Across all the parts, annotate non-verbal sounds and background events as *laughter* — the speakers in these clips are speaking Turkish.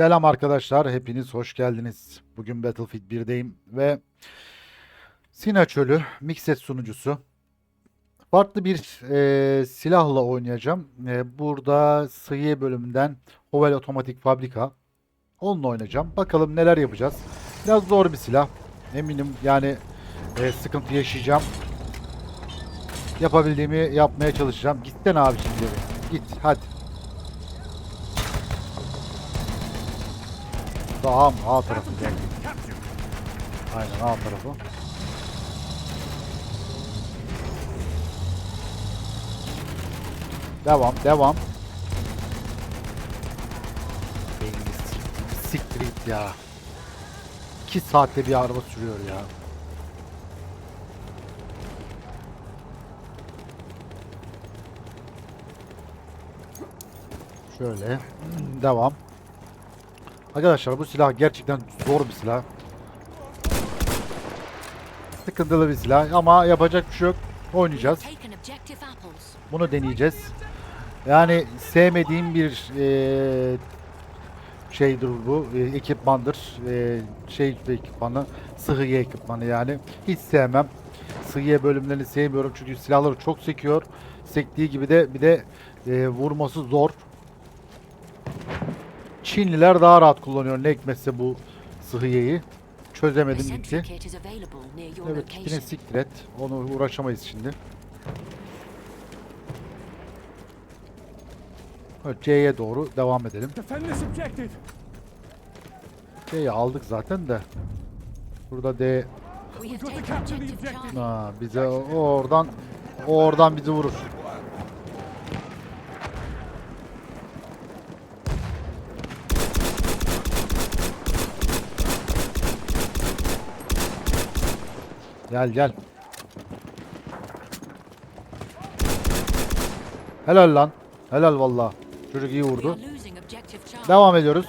Selam arkadaşlar, hepiniz hoş geldiniz. Bugün Battlefield 1'deyim ve Sina Çölü Mixed sunucusu. Farklı bir e, silahla oynayacağım. E, burada Sıhhiye bölümünden Hovel Otomatik Fabrika. Onunla oynayacağım. Bakalım neler yapacağız. Biraz zor bir silah. Eminim yani e, sıkıntı yaşayacağım. Yapabildiğimi yapmaya çalışacağım. Gitsene abi şimdi. Git hadi. Daha A tarafı gel. Aynen A tarafı. Devam, devam. Beynini siktir, siktir git ya. 2 saatte bir araba sürüyor ya. Şöyle. Devam. Arkadaşlar bu silah gerçekten zor bir silah. Sıkıntılı bir silah ama yapacak bir şey yok. Oynayacağız. Bunu deneyeceğiz. Yani sevmediğim bir eee şeydir bu. e, ekipmandır. E, şey ekipmanı. Sıhhiye ekipmanı yani. Hiç sevmem. Sıhhiye bölümlerini sevmiyorum çünkü silahları çok sekiyor. Sektiği gibi de bir de e, vurması zor. Çinliler daha rahat kullanıyor ne hikmetse bu sıhhiyeyi. Çözemedim gitti. Evet yine siktir et. Onu uğraşamayız şimdi. Evet, C'ye doğru devam edelim. C'yi aldık zaten de. Burada D. Ha, bize o- oradan o oradan bizi vurur. Gel gel. Helal lan. Helal valla. Çocuk iyi vurdu. Devam ediyoruz.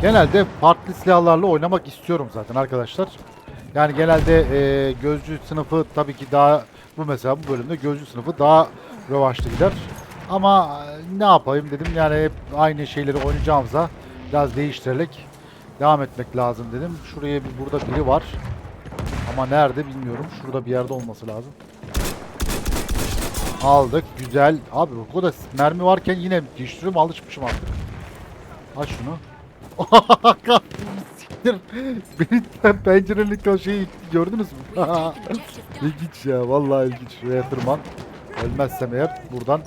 Genelde farklı silahlarla oynamak istiyorum zaten arkadaşlar. Yani genelde e, gözcü sınıfı tabii ki daha bu mesela bu bölümde gözcü sınıfı daha rövanşlı gider. Ama e, ne yapayım dedim yani hep aynı şeyleri oynayacağımıza biraz değiştirerek devam etmek lazım dedim. Şuraya bir burada biri var. Ama nerede bilmiyorum. Şurada bir yerde olması lazım. Aldık. Güzel. Abi bu kadar mermi varken yine değiştiriyorum alışmışım artık. Aç şunu. *laughs* Siktir. Beni pen- *laughs* pencerenin o şeyi gördünüz mü? *laughs* İlginç ya. Vallahi ilginç. Şuraya tırman. Ölmezsem eğer buradan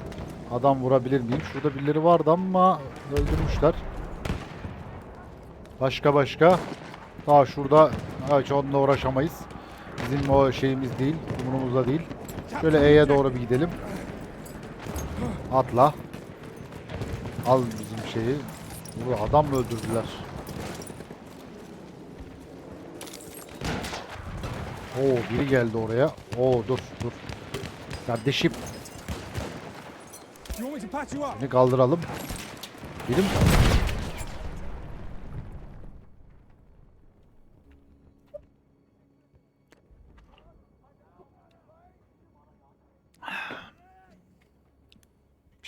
adam vurabilir miyim? Şurada birileri vardı ama öldürmüşler. Başka başka. Daha şurada hiç onunla uğraşamayız. Bizim o şeyimiz değil. Umurumuzda değil. Şöyle E'ye doğru bir gidelim. Atla. Al bizim şeyi. Burada adam mı öldürdüler? Oo biri geldi oraya. Oo dur dur. Kardeşim seni kaldıralım. Biri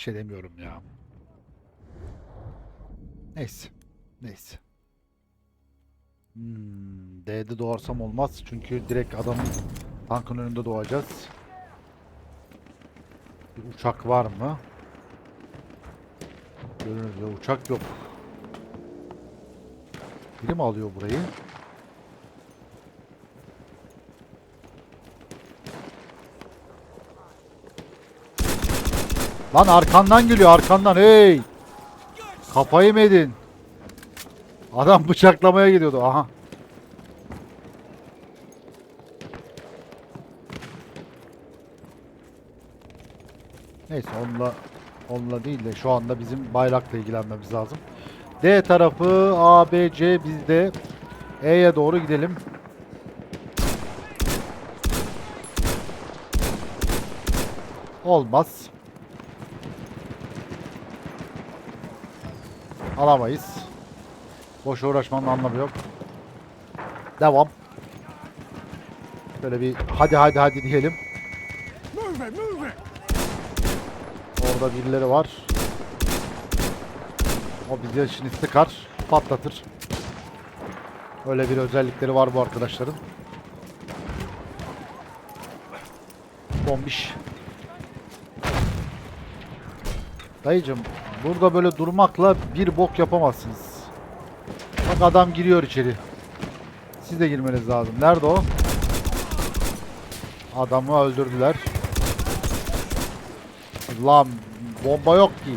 şey demiyorum ya. Neyse. Neyse. Hmm, D'de doğarsam olmaz çünkü direkt adamın tankın önünde doğacağız. Bir uçak var mı? Gibi uçak yok. Biri mi alıyor burayı? Lan arkandan geliyor arkandan hey! Kafayı mı yedin? Adam *laughs* bıçaklamaya gidiyordu aha. Neyse onunla onunla değil de şu anda bizim bayrakla ilgilenmemiz lazım. D tarafı A, B, C bizde. E'ye doğru gidelim. Olmaz. Alamayız. Boş uğraşmanın anlamı yok. Devam. Şöyle bir hadi hadi hadi diyelim. Orada birileri var. O bizi şimdi sıkar, patlatır. Öyle bir özellikleri var bu arkadaşların. Bombiş. Dayıcım burada böyle durmakla bir bok yapamazsınız. Bak adam giriyor içeri. Siz de girmeniz lazım. Nerede o? Adamı öldürdüler. Lan bomba yok ki.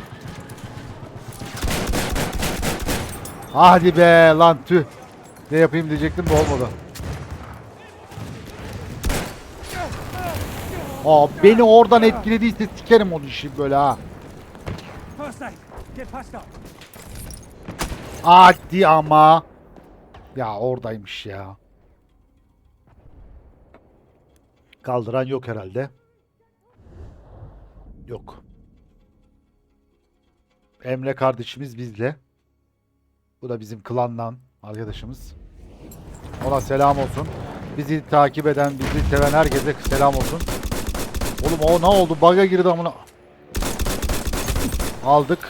Hadi be lan tüh. Ne yapayım diyecektim de olmadı. Aa beni oradan etkilediyse sikerim onu işi böyle ha. First aid. Get patched up. Hadi ama. Ya oradaymış ya. Kaldıran yok herhalde. Yok. Emre kardeşimiz bizle. Bu da bizim klandan arkadaşımız. Ona selam olsun. Bizi takip eden, bizi seven herkese selam olsun. Oğlum o ne oldu? Bug'a girdi amına. Aldık.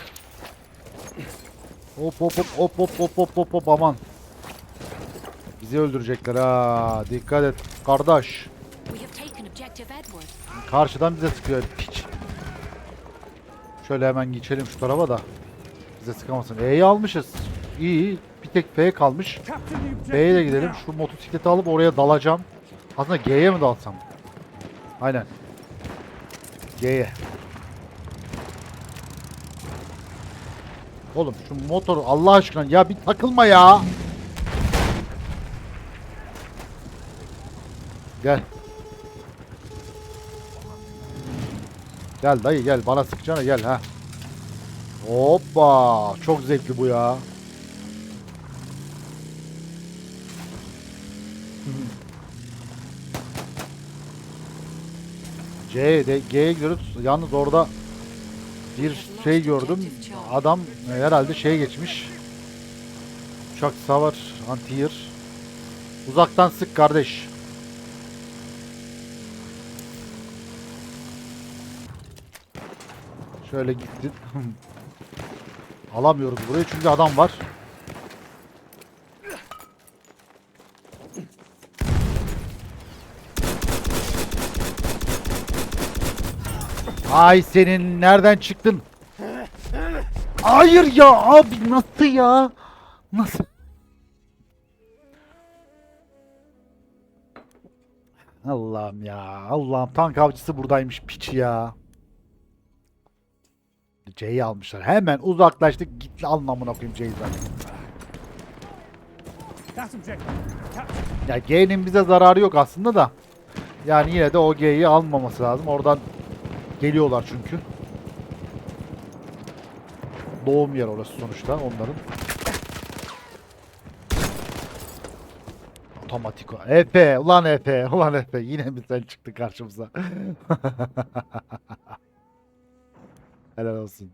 Hop hop hop hop hop hop hop hop hop aman. Bizi öldürecekler ha. Dikkat et kardeş. Karşıdan bize sıkıyor piç. Şöyle hemen geçelim şu tarafa da. Bize sıkamasın. E'yi almışız. İyi. Bir tek F kalmış. B'ye de gidelim. Şu motosikleti alıp oraya dalacağım. Aslında G'ye mi dalsam? Aynen. G'ye. Oğlum şu motor Allah aşkına ya bir takılma ya. Gel. Gel dayı gel bana sıkacağına gel ha. Hoppa çok zevkli bu ya. C'ye G'ye gidiyoruz. Yalnız orada bir şey gördüm. Adam herhalde şeye geçmiş. Uçak savar anti-air. Uzaktan sık kardeş. Şöyle gittin. *laughs* Alamıyoruz burayı çünkü adam var. Ay senin nereden çıktın? Hayır ya abi nasıl ya? Nasıl? Allah'ım ya. Allah'ım tank avcısı buradaymış piç ya. C'yi almışlar. Hemen uzaklaştık. Git anlamına koyayım C'yi zaten. Ya G'nin bize zararı yok aslında da. Yani yine de o G'yi almaması lazım. Oradan geliyorlar çünkü. Doğum yer orası sonuçta onların. Otomatik o. Efe, ulan Efe, *laughs* ulan Efe. Yine mi sen çıktın karşımıza? *laughs* Helal olsun.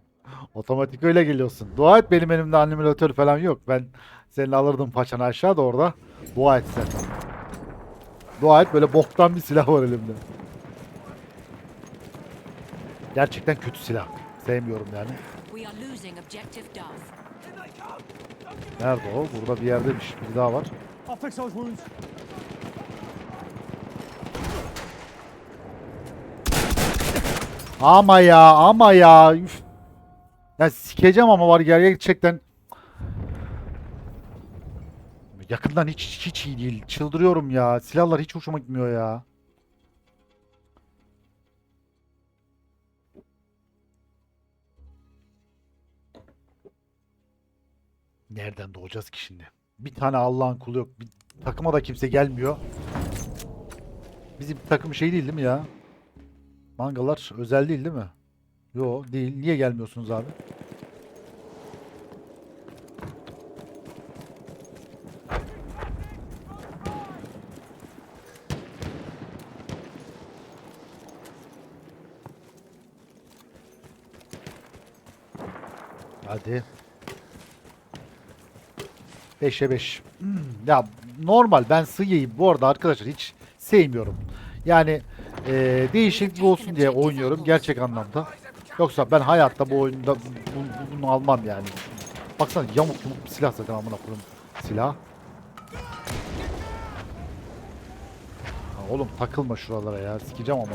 Otomatik öyle geliyorsun. Dua et benim elimde animatör falan yok. Ben senin alırdım paçanı aşağı da orada. Dua et sen. Dua et böyle boktan bir silah var elimde. Gerçekten kötü silah. Sevmiyorum yani. We are losing objective Dove. Nerede o? Burada bir yerdeymiş. Bir daha var. I'll fix those wounds. Ama ya ama ya. Üf. Ya sikeceğim ama var gerçekten. Yakından hiç hiç iyi değil. Çıldırıyorum ya. Silahlar hiç hoşuma gitmiyor ya. Nereden doğacağız ki şimdi? Bir tane Allah'ın kulu yok. Bir takıma da kimse gelmiyor. Bizim takım şey değil değil mi ya? Mangalar özel değil değil mi? Yo değil. Niye gelmiyorsunuz abi? Hadi. 5'e 5. Ya normal ben Sıya'yı bu arada arkadaşlar hiç sevmiyorum. Yani eee değişiklik olsun diye oynuyorum gerçek anlamda. Yoksa ben hayatta bu oyunda bu- bu- bunu almam yani. Baksana yamuk yumuk bir silah zaten amına koyayım. Silah. Ha, oğlum takılma şuralara ya. Sikeceğim ama.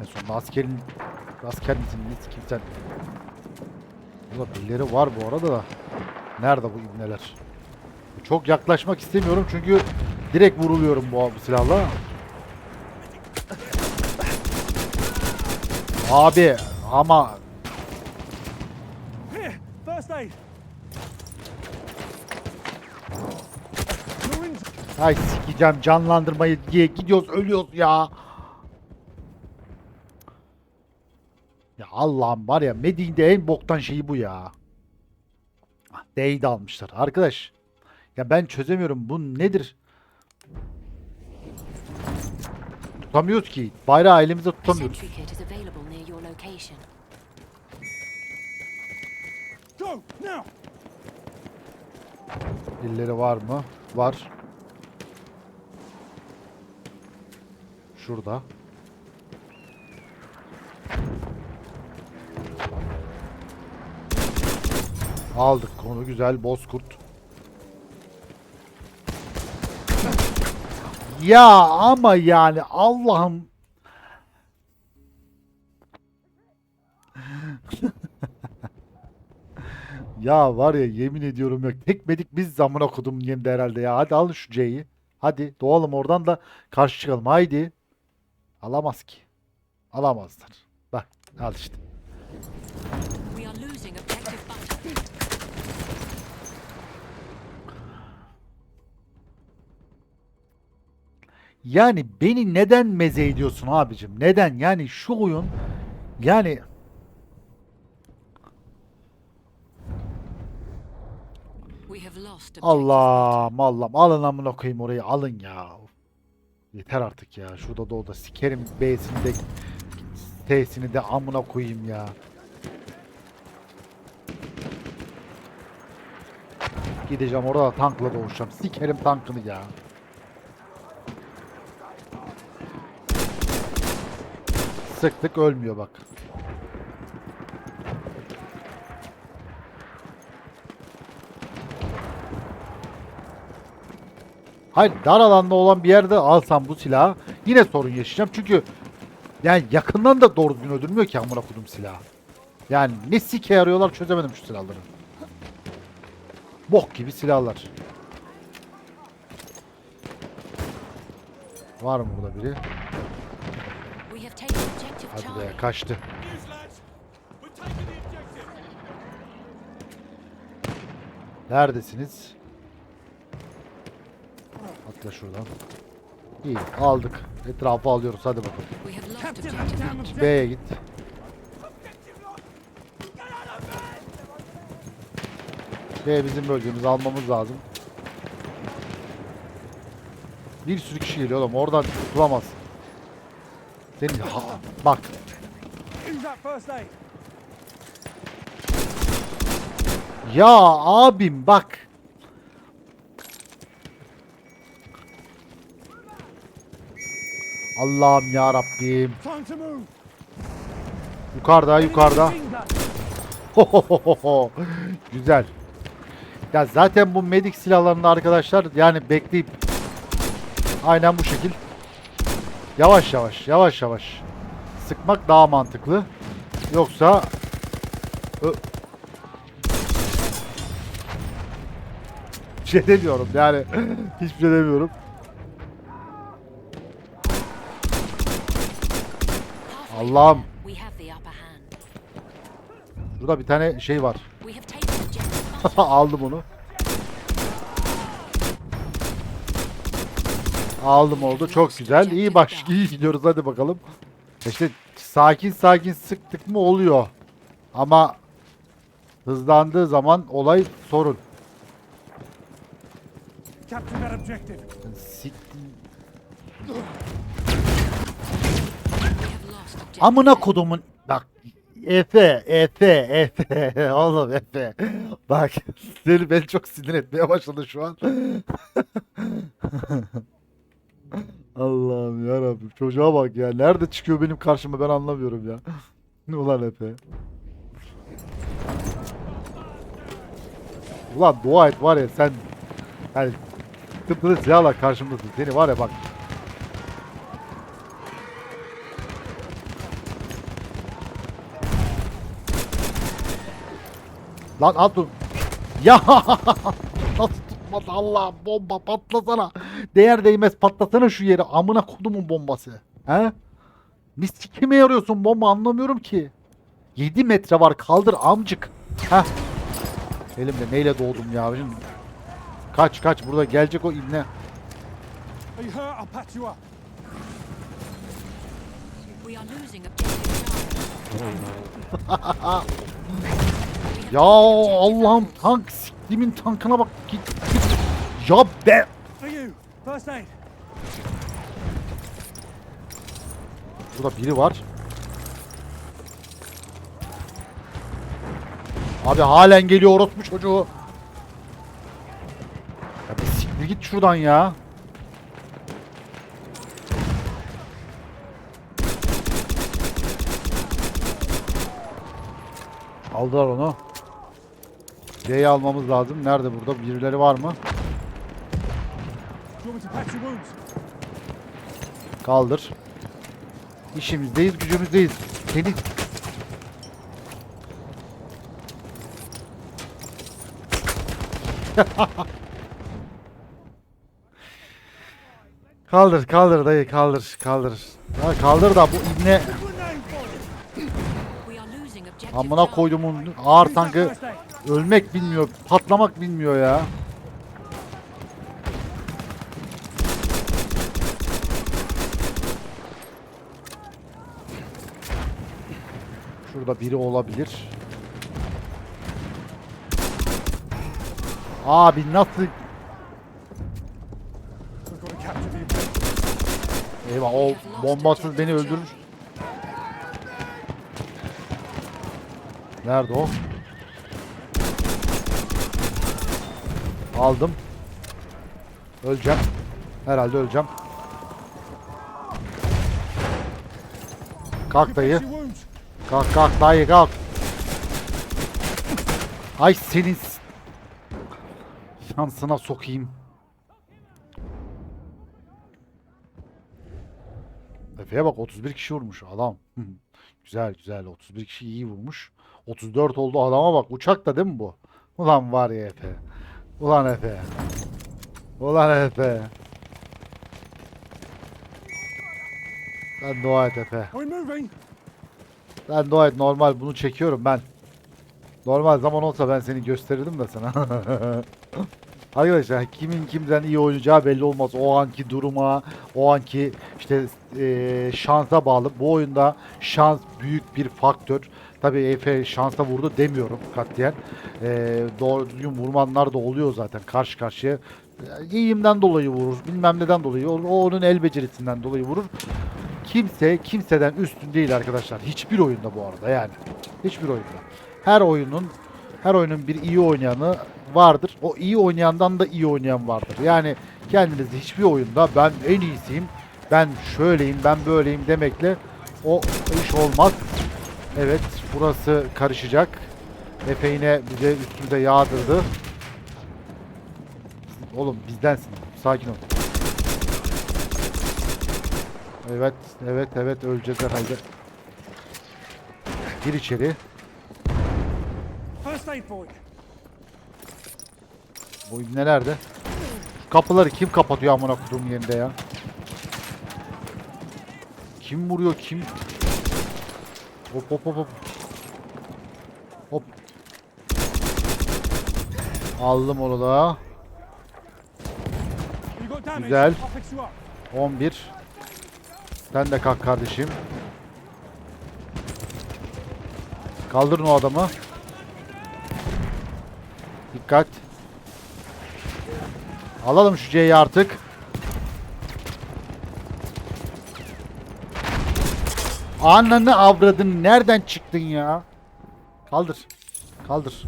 En sonunda askerin asker misin ne sikeyim sen? Burada birileri var bu arada da. Nerede bu ibneler? Çok yaklaşmak istemiyorum çünkü direkt vuruluyorum bu, silahla. Abi ama ay sikeceğim canlandırmayı diye gidiyoruz ölüyoruz ya. Ya Allah'ım var ya Medine'de en boktan şeyi bu ya. D'yi de almışlar. Arkadaş ya ben çözemiyorum bu nedir? Tutamıyoruz ki. Bayrağı elimizde tutamıyoruz. Birileri var mı? Var. Şurada. Aldık konu güzel bozkurt. Ya ama yani Allah'ım *laughs* Ya var ya yemin ediyorum ya tek medik biz zamına kodum yemde herhalde ya. Hadi al şu C'yi. Hadi doğalım oradan da karşı çıkalım. Haydi. Alamaz ki. Alamazlar. Bak al işte. Yani beni neden meze ediyorsun abicim? Neden? Yani şu oyun yani Allah'ım Allah'ım alın amına koyayım orayı alın ya. Yeter artık ya. Şurada da o da sikerim B'sini de T'sini de amına koyayım ya. Gideceğim orada da tankla doğuşacağım. Sikerim tankını ya. Sıktık ölmüyor bak. Hayır dar alanda olan bir yerde alsam bu silahı yine sorun yaşayacağım. Çünkü yani yakından da doğru düzgün öldürmüyor ki amına kodum silahı. Yani ne sike arıyorlar çözemedim şu silahları. Bok gibi silahlar. Var mı burada biri? Hadi be kaçtı. Neredesiniz? Atla şuradan. İyi aldık. Etrafı alıyoruz hadi bakalım. B'ye git. B bizim bölgemiz almamız lazım. Bir sürü kişi geliyor oğlum oradan tutulamaz. Senin ha, bak ya abim bak. Allah'ım ya Rabbim. Yukarıda yukarıda. Hohohoho. Güzel. Ya zaten bu medik silahlarında arkadaşlar yani bekleyip aynen bu şekil yavaş yavaş yavaş yavaş sıkmak daha mantıklı. Yoksa Ö- *laughs* şey demiyorum yani *laughs* hiçbir şey demiyorum. Allah'ım. Burada bir tane şey var. *laughs* Aldım onu. Aldım oldu. Çok güzel. İyi baş *laughs* iyi gidiyoruz hadi bakalım. İşte sakin sakin sıktık mı oluyor. Ama hızlandığı zaman olay sorun. Objective Amına kodumun bak Efe, Efe, Efe. *laughs* Oğlum Efe. Bak *laughs* seni beni çok sinir etmeye başladı şu an. Allah'ım ya Rabbim. Çocuğa bak ya. Nerede çıkıyor benim karşıma ben anlamıyorum ya. *laughs* Ulan Efe. Ulan dua et var ya sen yani tıpkı silahla karşımdasın. Seni var ya bak. Lan at. Ya *laughs* tutmadı Allah bomba patlasana. Değer değmez patlasana şu yeri. Amına kodumun bombası. He? Mis kime yarıyorsun bomba anlamıyorum ki. 7 metre var kaldır amcık. Heh. Elimde neyle doğdum ya. Şimdi kaç kaç burada gelecek o ibne. *laughs* Ya Allah'ım tank siktimin tankına bak git. Ya be. For you. First aid. Burada biri var. Abi halen geliyor orospu çocuğu. Ya bir siktir git şuradan ya. Aldılar onu. D'yi almamız lazım. Nerede burada? Birileri var mı? Kaldır. İşimizdeyiz, gücümüzdeyiz. Seni... *laughs* kaldır, kaldır dayı, kaldır, kaldır. Ya kaldır da bu ibne amına koyduğumun ağır tankı ölmek bilmiyor, patlamak bilmiyor ya. Şurada biri olabilir. Abi nasıl. Eyvah o bombasız beni öldürmüş. Nerede o? Aldım. Öleceğim. Herhalde öleceğim. Kalk dayı. Kalk kalk dayı kalk. Ay senin şansına sokayım. Efe'ye bak 31 kişi vurmuş adam. güzel güzel 31 kişi iyi vurmuş. 34 oldu adama bak uçak da değil mi bu? Ulan var ya Efe. Ulan Efe. Ulan Efe. Sen dua et Efe. Sen dua normal bunu çekiyorum ben. Normal zaman olsa ben seni gösterirdim de sana. *laughs* Arkadaşlar kimin kimden iyi oynayacağı belli olmaz. O anki duruma, o anki işte eee, şansa bağlı. Bu oyunda şans büyük bir faktör. Tabii Efe şansa vurdu demiyorum katliyen. Eee doğru düzgün vurmanlar da oluyor zaten karşı karşıya. İyiyimden dolayı vurur, bilmem neden dolayı, o o onun el becerisinden dolayı vurur. Kimse kimseden üstün değil arkadaşlar. Hiçbir oyunda bu arada yani. Hiçbir oyunda. Her oyunun her oyunun bir iyi oynayanı vardır. O iyi oynayandan da iyi oynayan vardır. Yani kendinizi hiçbir oyunda ben en iyisiyim, ben şöyleyim, ben böyleyim demekle o iş olmaz. Evet, burası karışacak. Efe yine bize üstümüze yağdırdı. Oğlum bizdensin. Sakin ol. Evet, evet, evet öleceğiz herhalde. Gir içeri. First aid you. Bu ibne nerede? Şu kapıları kim kapatıyor amına koduğum yerinde ya? Kim vuruyor kim? Hop hop hop hop. Hop. Aldım onu da. Güzel. I'll fix you up. 11. Sen de kalk kardeşim. Kaldırın o adamı. Dikkat. Alalım şu C'yi artık. Ananı avradın nereden çıktın ya? Kaldır. Kaldır.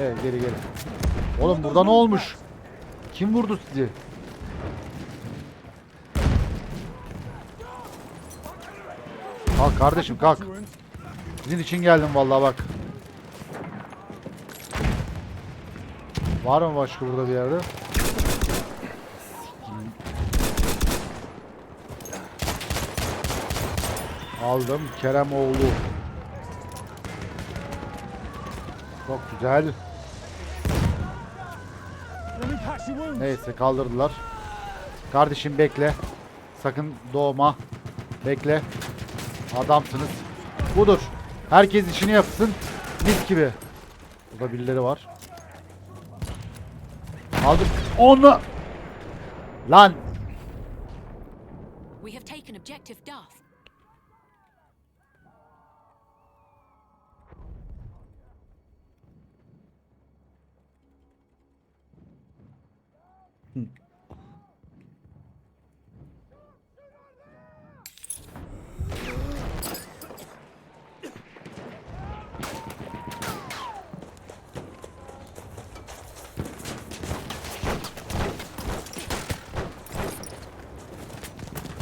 Evet geri geri. Oğlum burada ne olmuş? Kim vurdu sizi? Kalk kardeşim kalk. Sizin için geldim vallahi bak. Var mı başka burada bir yerde? Aldım Kerem oğlu. Çok güzel. Neyse kaldırdılar. Kardeşim bekle. Sakın doğma. Bekle. Adamsınız. Budur. Herkes işini yapsın. Mis gibi. Burada birileri var. Aldım. Onu. Lan.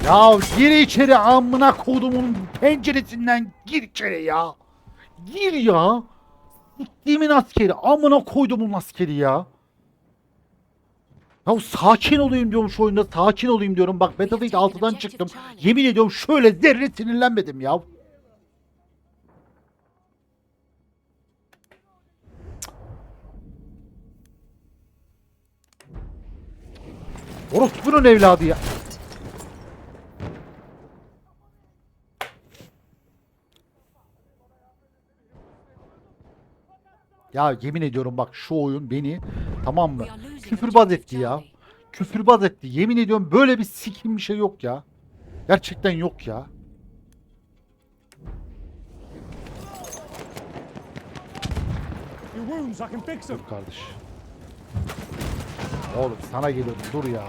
Ya gir içeri amına kodumun penceresinden gir içeri ya. Gir ya. Siktiğimin askeri amına koydumun askeri ya. Ya sakin olayım diyorum şu oyunda sakin olayım diyorum. Bak Battlefield 6'dan çıktım. Yemin ediyorum şöyle zerre sinirlenmedim ya. Orospu'nun evladı ya. Ya yemin ediyorum bak şu oyun beni tamam mı? Küfürbaz etti ya. Küfürbaz etti. Yemin ediyorum böyle bir sikim bir şey yok ya. Gerçekten yok ya. Dur kardeş. Oğlum sana geliyorum dur ya.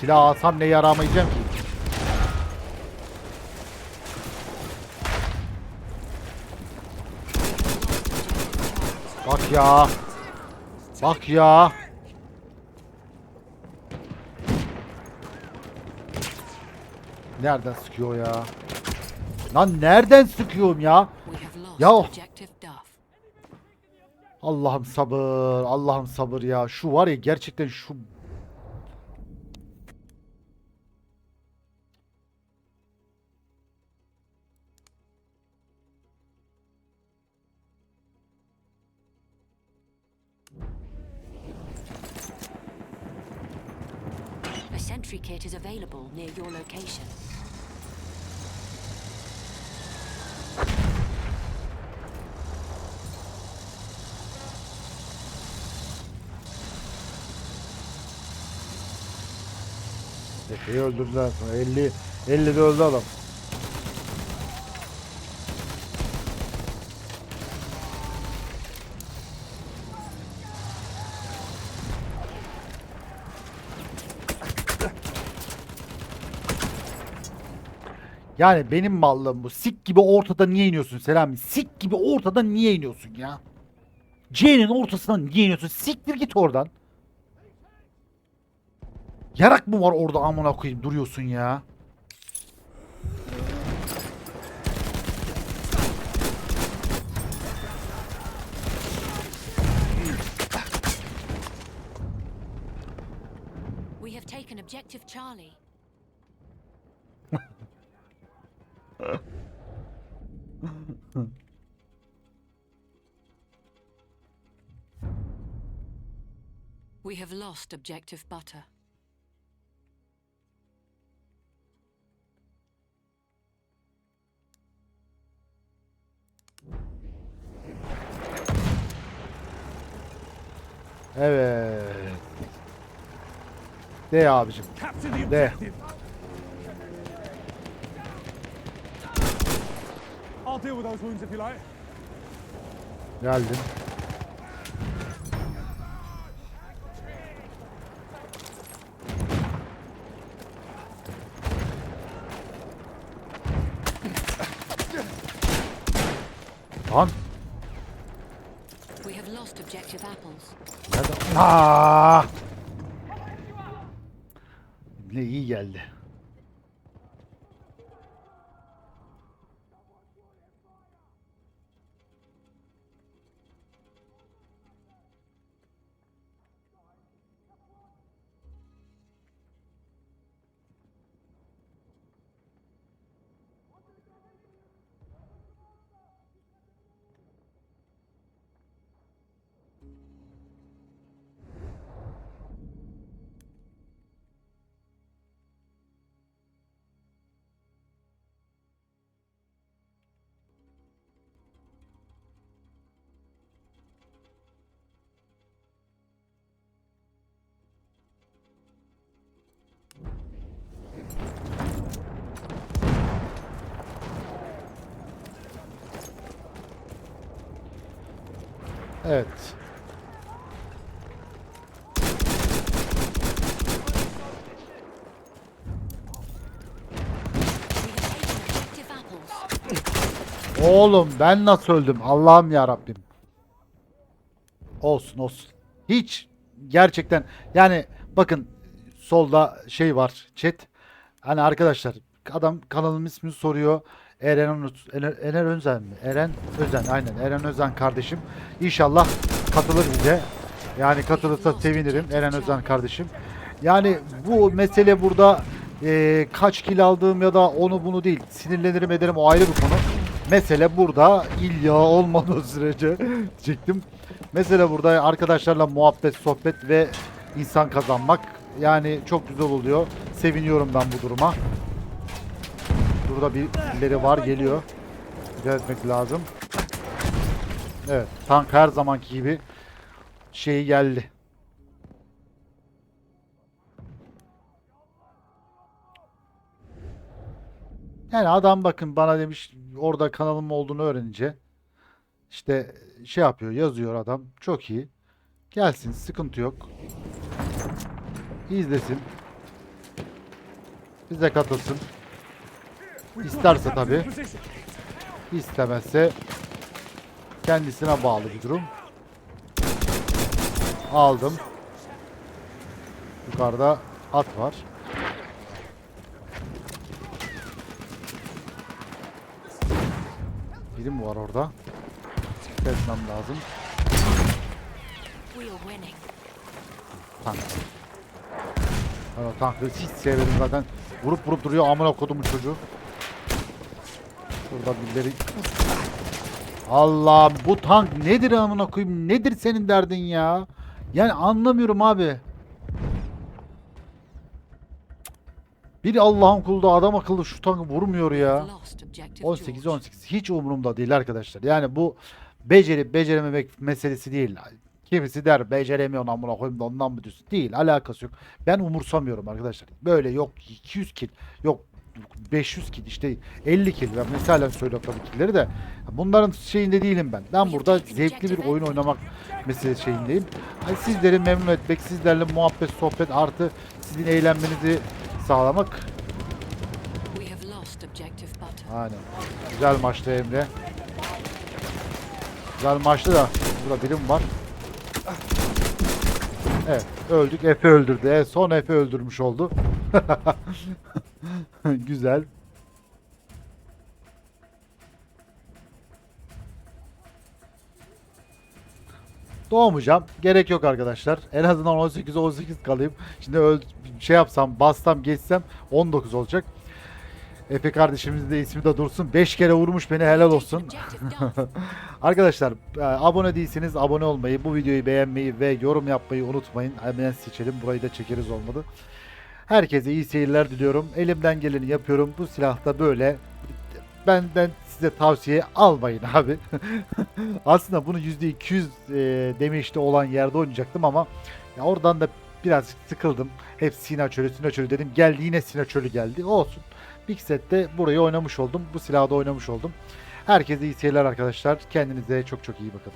Silah alsam ne yaramayacağım ki? Ya. Bak ya. Nereden sıkıyor ya? Lan nereden sıkıyorum ya? Ya-. Allah'ım sabır, Allah'ım sabır ya. Şu var ya gerçekten şu available near your location. Efe'yi öldürdüler sonra 50 50 de öldü adam. Yani benim mallığım bu. Sik gibi ortada niye iniyorsun Selami? Sik gibi ortada niye iniyorsun ya? C'nin ortasına niye iniyorsun? Siktir git oradan. Yarak mı var orada amına koyayım duruyorsun ya? We have lost objective Butter. Evet. De abicim. Capture deal with those wounds if you like. Geldim. Lan We have lost objective apples. nerede? Aa! Ne iyi geldi. Evet. Oğlum ben nasıl öldüm? Allah'ım ya Rabbim. Olsun olsun. Hiç gerçekten yani bakın solda şey var chat. Hani arkadaşlar adam kanalın ismini soruyor. Eren, Ener, Ener Özen mi? Eren Özen aynen Eren Özen kardeşim. İnşallah katılır bize. Yani katılırsa sevinirim Eren Özen kardeşim. Yani bu mesele burada eee, kaç kil aldığım ya da onu bunu değil. Sinirlenirim ederim o ayrı bir konu. Mesele burada illa olmadığı sürece *laughs* çektim. Mesele burada arkadaşlarla muhabbet, sohbet ve insan kazanmak. Yani çok güzel oluyor. Seviniyorum ben bu duruma. Burada birileri var geliyor. Dikkat etmek lazım. Evet tank her zamanki gibi şey geldi. Yani adam bakın bana demiş orada kanalım olduğunu öğrenince işte şey yapıyor yazıyor adam çok iyi gelsin sıkıntı yok izlesin bize katılsın İsterse position. istemezse kendisine bağlı bir durum. Aldım. Yukarıda at var. Biri mi var orada. Kesmem lazım. Tank. Ben o tankı hiç severim zaten. Vurup vurup duruyor amına kodumun çocuğu Burada birileri Allah bu tank nedir amına koyayım nedir senin derdin ya yani anlamıyorum abi bir Allah'ın kulu da adam akıllı şu tankı vurmuyor ya We've lost objective 18 George. 18 hiç umurumda değil arkadaşlar. Yani bu becerip becerememek meselesi değil. Kimisi der beceremiyorsun amına koyayım da ondan mı diyorsun? Değil alakası yok. Ben umursamıyorum arkadaşlar. Böyle yok 200 kill yok 500 kill işte 50 kill. Mesela söylüyorum tabii killleri de bunların şeyinde değilim ben. Ben burada zevkli bir oyun oynamak meselesi şeyindeyim. Hani sizleri memnun etmek, sizlerle muhabbet, sohbet artı sizin eğlenmenizi sağlamak. Aynen. Güzel maçtı Emre. Güzel maçtı da burada birim var. Evet öldük. Efe öldürdü. Evet, son Efe öldürmüş oldu. *laughs* *laughs* Güzel. Doğmayacağım. Gerek yok arkadaşlar. En azından 18 18 kalayım. Şimdi öl şey yapsam, bassam, geçsem 19 olacak. Efe kardeşimizin de ismi de dursun. 5 kere vurmuş beni helal olsun. *laughs* Arkadaşlar e, abone değilseniz abone olmayı, bu videoyu beğenmeyi ve yorum yapmayı unutmayın. Hemen seçelim. Burayı da çekeriz olmadı. Herkese iyi seyirler diliyorum. Elimden geleni yapıyorum. Bu silah da böyle. Benden size tavsiye almayın abi. *laughs* Aslında bunu %200 e, demişti olan yerde oynayacaktım ama ya oradan da biraz sıkıldım. Hep Sina Çölü, Sina Çölü dedim. Geldi yine Sina Çölü geldi. Olsun. Big Set'te burayı oynamış oldum. Bu silahı da oynamış oldum. Herkese iyi seyirler arkadaşlar. Kendinize çok çok iyi bakın.